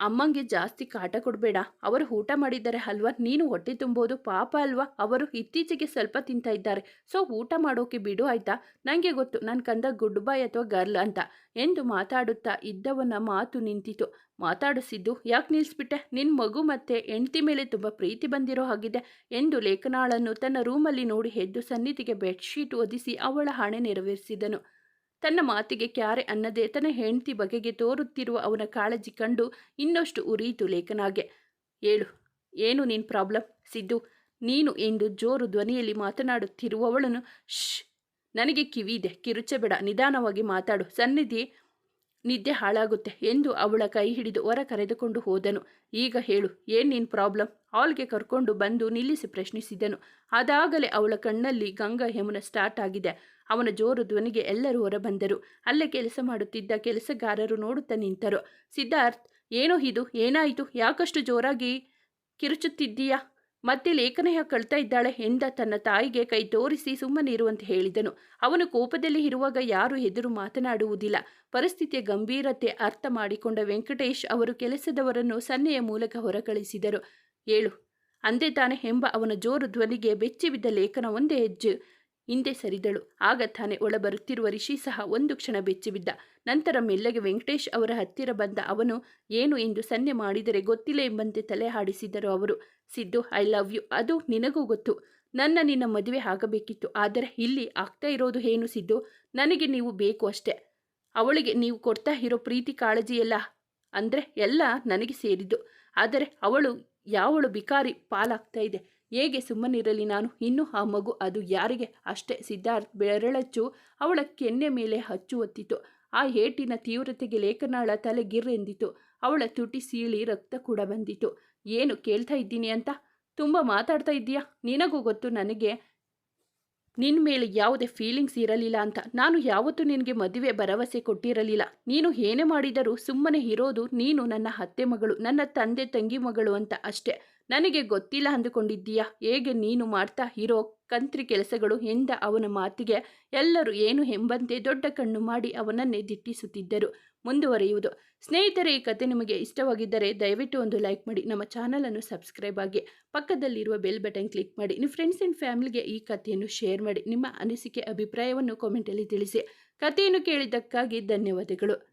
ಅಮ್ಮಂಗೆ ಜಾಸ್ತಿ ಕಾಟ ಕೊಡಬೇಡ. ಅವರು ಊಟ ಮಾಡಿದ್ದಾರೆ ಅಲ್ವಾ? ನೀನು ಹೊಟ್ಟೆ ತುಂಬೋದು. ಪಾಪ ಅಲ್ವಾ? ಅವರು ಇತ್ತೀಚೆಗೆ ಸ್ವಲ್ಪ ತಿಂತಾ ಇದ್ದಾರೆ. ಸೊ, ಊಟ ಮಾಡೋಕೆ ಬಿಡು ಆಯ್ತಾ? ನನಗೆ ಗೊತ್ತು. ನನ್ನ ಕಂದ ಗುಡ್ ಬಾಯ್ ಅಥವಾ ಗರ್ಲ್ ಅಂತ. ಎಂದು ಮಾತಾಡುತ್ತಾ ಇದ್ದವನ ಮಾತು ನಿಂತಿತು. ಮಾತಾಡಿಸಿದ್ದು ಯಾಕೆ ನಿಲ್ಲಿಸ್ಬಿಟ್ಟೆ ನಿನ್ನ ಮಗು ಮತ್ತೆ ಹೆಂಡ್ತಿ ಮೇಲೆ ತುಂಬ ಪ್ರೀತಿ ಬಂದಿರೋ ಹಾಗಿದೆ ಎಂದು ಲೇಖನಾಳನ್ನು ತನ್ನ ರೂಮಲ್ಲಿ ನೋಡಿ ಎದ್ದು ಸನ್ನಿಧಿಗೆ ಬೆಡ್ಶೀಟ್ ಒದಿಸಿ ಅವಳ ಹಣೆ ನೆರವೇರಿಸಿದನು. ತನ್ನ ಮಾತಿಗೆ ಕ್ಯಾರೆ ಅನ್ನದೆ ತನ್ನ ಹೆಂಡತಿ ಬಗೆಗೆ ತೋರುತ್ತಿರುವ ಅವನ ಕಾಳಜಿ ಕಂಡು ಇನ್ನಷ್ಟು ಉರಿಯಿತು ಲೇಖನಾಗೆ. ಏಳು, ಏನು ನೀನು ಪ್ರಾಬ್ಲಮ್? ಸಿದ್ದು, ನೀನು ಎಂದು ಜೋರು ಧ್ವನಿಯಲ್ಲಿ ಮಾತನಾಡುತ್ತಿರುವವಳನ್ನು ಶ್ ನನಗೆ ಕಿವಿ ಇದೆ ಕಿರುಚಬೇಡ, ನಿಧಾನವಾಗಿ ಮಾತಾಡು ಸನ್ನಿಧಿ ನಿದ್ದೆ ಹಾಳಾಗುತ್ತೆ ಎಂದು ಅವಳ ಕೈ ಹಿಡಿದು ಹೊರ ಕರೆದುಕೊಂಡು ಹೋದನು. ಈಗ ಹೇಳು, ಏನು ನಿನ್ನ ಪ್ರಾಬ್ಲಮ್? ಹಾಲ್ಗೆ ಕರ್ಕೊಂಡು ಬಂದು ನಿಲ್ಲಿಸಿ ಪ್ರಶ್ನಿಸಿದನು. ಅದಾಗಲೇ ಅವಳ ಕಣ್ಣಲ್ಲಿ ಗಂಗಾ ಯಮುನ ಸ್ಟಾರ್ಟ್ ಆಗಿದೆ. ಅವನ ಜೋರು ಧ್ವನಿಗೆ ಎಲ್ಲರೂ ಹೊರಬಂದರು. ಅಲ್ಲೇ ಕೆಲಸ ಮಾಡುತ್ತಿದ್ದ ಕೆಲಸಗಾರರು ನೋಡುತ್ತಾ ನಿಂತರು. ಸಿದ್ಧಾರ್ಥ್, ಏನೋ ಇದು? ಏನಾಯಿತು? ಯಾಕಷ್ಟು ಜೋರಾಗಿ ಕಿರುಚುತ್ತಿದ್ದೀಯಾ? ಮತ್ತೆ ಲೇಖನ ಕಳ್ತಾ ಇದ್ದಾಳೆ. ಎಂದ ತನ್ನ ತಾಯಿಗೆ ಕೈ ತೋರಿಸಿ ಸುಮ್ಮನಿರುವಂತೆ ಹೇಳಿದನು. ಅವನು ಕೋಪದಲ್ಲಿ ಇರುವಾಗ ಯಾರು ಎದುರು ಮಾತನಾಡುವುದಿಲ್ಲ. ಪರಿಸ್ಥಿತಿಯ ಗಂಭೀರತೆ ಅರ್ಥ ಮಾಡಿಕೊಂಡ ವೆಂಕಟೇಶ್ ಅವರು ಕೆಲಸದವರನ್ನು ಸನ್ನೆಯ ಮೂಲಕ ಹೊರಕಳಿಸಿದರು. ಏಳು, ಅಂದೇ ತಾನೆ ಎಂಬ ಅವನ ಜೋರು ಧ್ವನಿಗೆ ಬೆಚ್ಚಿಬಿದ್ದ ಲೇಖನ ಒಂದೇ ಹೆಜ್ಜೆ. ಹಿಂದೆ ಸರಿದಳು. ಆಗ ತಾನೆ ಒಳಬರುತ್ತಿರುವ ರಿಷಿ ಸಹ ಒಂದು ಕ್ಷಣ ಬೆಚ್ಚಿಬಿದ್ದ. ನಂತರ ಮೆಲ್ಲಗೆ ವೆಂಕಟೇಶ್ ಅವರ ಹತ್ತಿರ ಬಂದ ಅವನು, ಏನು ಎಂದು ಸನ್ನೆ ಮಾಡಿದರೆ ಗೊತ್ತಿಲ್ಲ ಎಂಬಂತೆ ತಲೆ ಹಾಡಿಸಿದರು ಅವರು. Siddu, I love you. ಅದು ನಿನಗೂ ಗೊತ್ತು. ನನ್ನ ನಿನ್ನ ಮದುವೆ ಆಗಬೇಕಿತ್ತು. ಆದರೆ ಇಲ್ಲಿ ಆಗ್ತಾ ಇರೋದು ಏನು ಸಿದ್ದು? ನನಗೆ ನೀವು ಬೇಕು ಅಷ್ಟೆ. ಅವಳಿಗೆ ನೀವು ಕೊಡ್ತಾ ಇರೋ ಪ್ರೀತಿ, ಕಾಳಜಿ ಎಲ್ಲ ಅಂದರೆ ಎಲ್ಲ ನನಗೆ ಸೇರಿದ್ದು. ಆದರೆ ಅವಳು ಯಾವಳು ಬಿಕಾರಿ ಪಾಲಾಗ್ತಾ ಇದೆ. ಹೇಗೆ ಸುಮ್ಮನಿರಲಿ ನಾನು? ಇನ್ನೂ ಆ ಮಗು ಅದು ಯಾರಿಗೆ? ಅಷ್ಟೇ ಸಿದ್ಧಾರ್ಥ್ ಬೆರಳಚ್ಚು, ಅವಳ ಕೆನ್ನೆ ಮೇಲೆ ಹಚ್ಚು ಒತ್ತಿತು. ಆ ಏಟಿನ ತೀವ್ರತೆಗೆ ಲೇಖನಾಳ ತಲೆ ಗಿರ್ರೆಂದಿತು ಅವಳ ತುಟಿ ಸೀಳಿ ರಕ್ತ ಕೂಡ ಬಂದಿತು. ಏನು ಕೇಳ್ತಾ ಇದ್ದೀನಿ ಅಂತ? ತುಂಬ ಮಾತಾಡ್ತಾ ಇದ್ದೀಯಾ? ನಿನಗೂ ಗೊತ್ತು ನನಗೆ. ನಿನ್ನ ಮೇಲೆ ಯಾವುದೇ ಫೀಲಿಂಗ್ಸ್ ಇರಲಿಲ್ಲ ಅಂತ. ನಾನು ಯಾವತ್ತೂ ನಿನಗೆ ಮದುವೆ ಭರವಸೆ ಕೊಟ್ಟಿರಲಿಲ್ಲ. ನೀನು ಏನೇ ಮಾಡಿದರೂ ಸುಮ್ಮನೆ ಇರೋದು ನೀನು ನನ್ನ ಅತ್ತೆ ಮಗಳು, ನನ್ನ ತಂದೆ ತಂಗಿ ಮಗಳು ಅಂತ ಅಷ್ಟೇ. ನನಗೆ ಗೊತ್ತಿಲ್ಲ ಅಂದುಕೊಂಡಿದ್ದೀಯಾ? ಹೇಗೆ ನೀನು ಮಾಡ್ತಾ ಇರೋ ಕಂತ್ರಿ ಕೆಲಸಗಳು ಎಂದ ಅವನ ಮಾತಿಗೆ ಎಲ್ಲರೂ ಏನು ಎಂಬಂತೆ ದೊಡ್ಡ ಕಣ್ಣು ಮಾಡಿ ಅವನನ್ನೇ ದಿಟ್ಟಿಸುತ್ತಿದ್ದರು. ಮುಂದುವರಿಯುವುದು. ಸ್ನೇಹಿತರೆ, ಈ ಕತೆ ನಿಮಗೆ ಇಷ್ಟವಾಗಿದ್ದರೆ ದಯವಿಟ್ಟು ಒಂದು ಲೈಕ್ ಮಾಡಿ. ನಮ್ಮ ಚಾನಲನ್ನು ಸಬ್ಸ್ಕ್ರೈಬ್ ಆಗಿ ಪಕ್ಕದಲ್ಲಿರುವ ಬೆಲ್ ಬಟನ್ ಕ್ಲಿಕ್ ಮಾಡಿ. ನಿಮ್ಮ ಫ್ರೆಂಡ್ಸ್ ಆ್ಯಂಡ್ ಫ್ಯಾಮಿಲಿಗೆ ಈ ಕಥೆಯನ್ನು ಶೇರ್ ಮಾಡಿ. ನಿಮ್ಮ ಅನಿಸಿಕೆ, ಅಭಿಪ್ರಾಯವನ್ನು ಕಾಮೆಂಟಲ್ಲಿ ತಿಳಿಸಿ. ಕಥೆಯನ್ನು ಕೇಳಿದ್ದಕ್ಕಾಗಿ ಧನ್ಯವಾದಗಳು.